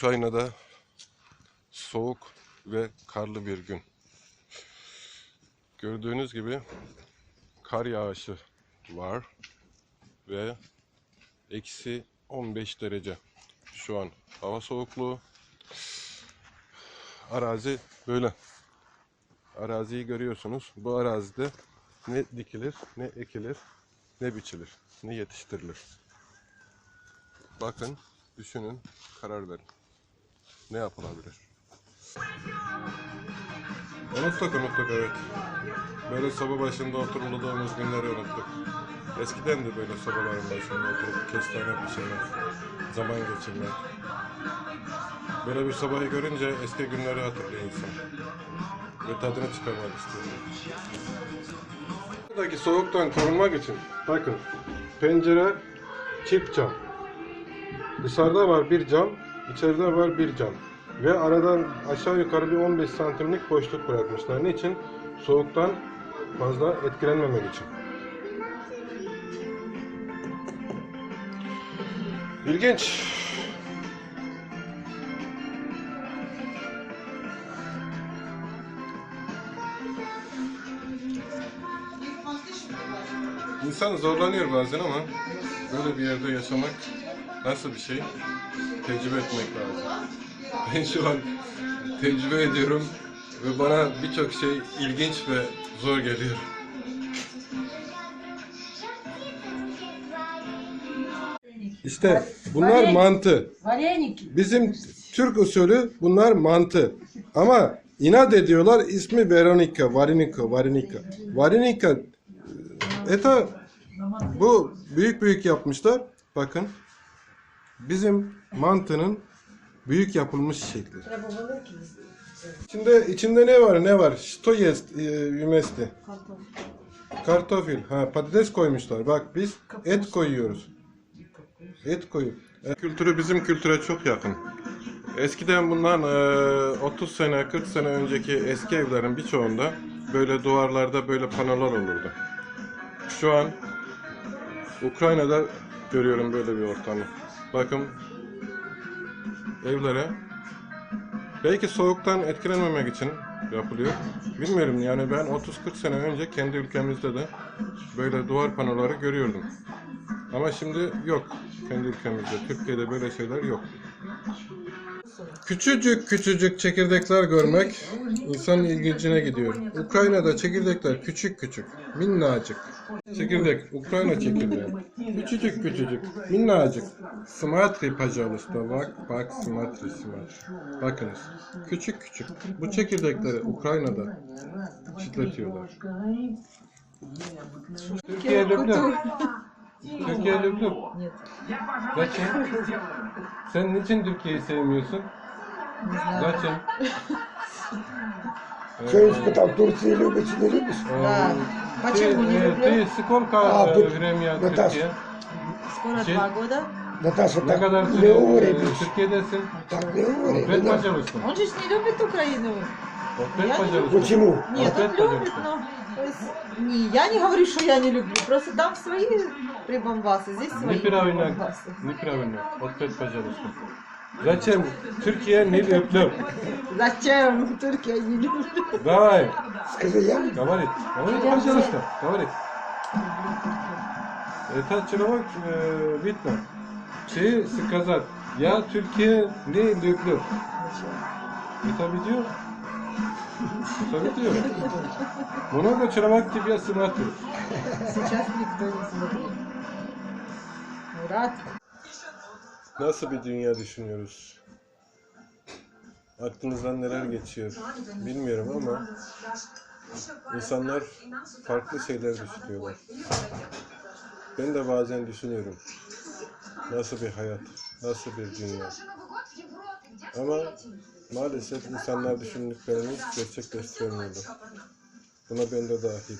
Ukrayna'da soğuk ve karlı bir gün. Gördüğünüz gibi kar yağışı var ve eksi 15 derece şu an hava soğukluğu. Arazi böyle. Araziyi görüyorsunuz. Bu arazide ne dikilir, ne ekilir, ne biçilir, ne yetiştirilir. Bakın, düşünün, karar verin. Ne yapılabilir? Unuttuk, unuttuk evet. Böyle soba başında oturulduğumuz günleri unuttuk. Eskiden de böyle sobaların başında oturup kestane pişirmek, zaman geçirmek. Böyle bir sobayı görünce eski günleri hatırlıyor insan. Ve tadını çıkarmak istiyor. Buradaki soğuktan korunmak için bakın pencere çift cam. Dışarıda var bir cam, içeride var bir cam. Ve aradan aşağı yukarı bir 15 santimlik boşluk bırakmışlar. Niçin? Soğuktan fazla etkilenmemek için. İlginç. İnsan zorlanıyor bazen ama böyle bir yerde yaşamak nasıl bir şey? Tecrübe etmek lazım. ben şu an tecrübe ediyorum ve bana birçok şey ilginç ve zor geliyor. İşte bunlar mantı. Bizim Türk usulü bunlar mantı. Ama inat ediyorlar ismi Veronika, Varinika, Varinika. Varinika eta bu büyük büyük yapmışlar. Bakın bizim mantının Büyük yapılmış şekli. Şimdi içinde ne var ne var? Şito yest, e, yümesti. Kartofil. Ha patates koymuşlar. Bak biz et koyuyoruz. Et koyuyor. E, kültürü bizim kültüre çok yakın. Eskiden bundan e, 30 sene 40 sene önceki eski evlerin birçoğunda böyle duvarlarda böyle panolar olurdu. Şu an Ukrayna'da görüyorum böyle bir ortamı. Bakın evlere Belki soğuktan etkilenmemek için yapılıyor. Bilmiyorum yani ben 30-40 sene önce kendi ülkemizde de böyle duvar panoları görüyordum. Ama şimdi yok kendi ülkemizde. Türkiye'de böyle şeyler yok. Küçücük küçücük çekirdekler görmek insanın ilgincine gidiyor. Ukrayna'da çekirdekler küçük küçük, minnacık. Çekirdek, Ukrayna çekirdeği. Küçücük küçücük, minnacık. Smatri pajalisto, bak bak smatri smatri. Bakınız, küçük küçük. Bu çekirdekleri Ukrayna'da çitletiyorlar. Türkiye люблю. Türkiye люблю. Нет, Зачем? Sen niçin Türkiye'yi sevmiyorsun? не знаю. Зачем? Що він спитав, Турцію любиш чи не любиш? Да. Ты, Почему не э, люблю? ты сколько А, э, тут время в Наташа. Türkiye? Скоро Чи- два года. Наташа, Ne так kadar не süre говори e, більше. Türkiye'desin? Так не говори. Ответ, не надо. пожалуйста. Он же ж не любит Украину. Я не пожалуйста. Почему? Нет, он любит, но... не, я не говорю, что я не люблю. Просто там свои прибамбасы, здесь свои Неправильно, прибамбасы. неправильно. Ответ, пожалуйста. Зачем Türkiye не люблю? Зачем Турция не люблю? Давай, Скажи, я люблю. говори. Говори, пожалуйста, говори. Это человек э, видно. Şey сказать, я Türkiye не люблю. Это видео? Это видео. Много человек тебя смотрит. Сейчас никто не смотрит. Мурат. Nasıl bir dünya düşünüyoruz? Aklınızdan neler geçiyor bilmiyorum ama insanlar farklı şeyler düşünüyorlar. Ben de bazen düşünüyorum. Nasıl bir hayat, Nasıl bir dünya. Ama maalesef insanlar düşündüklerini gerçekleştiremiyorlar. Buna ben de dahil.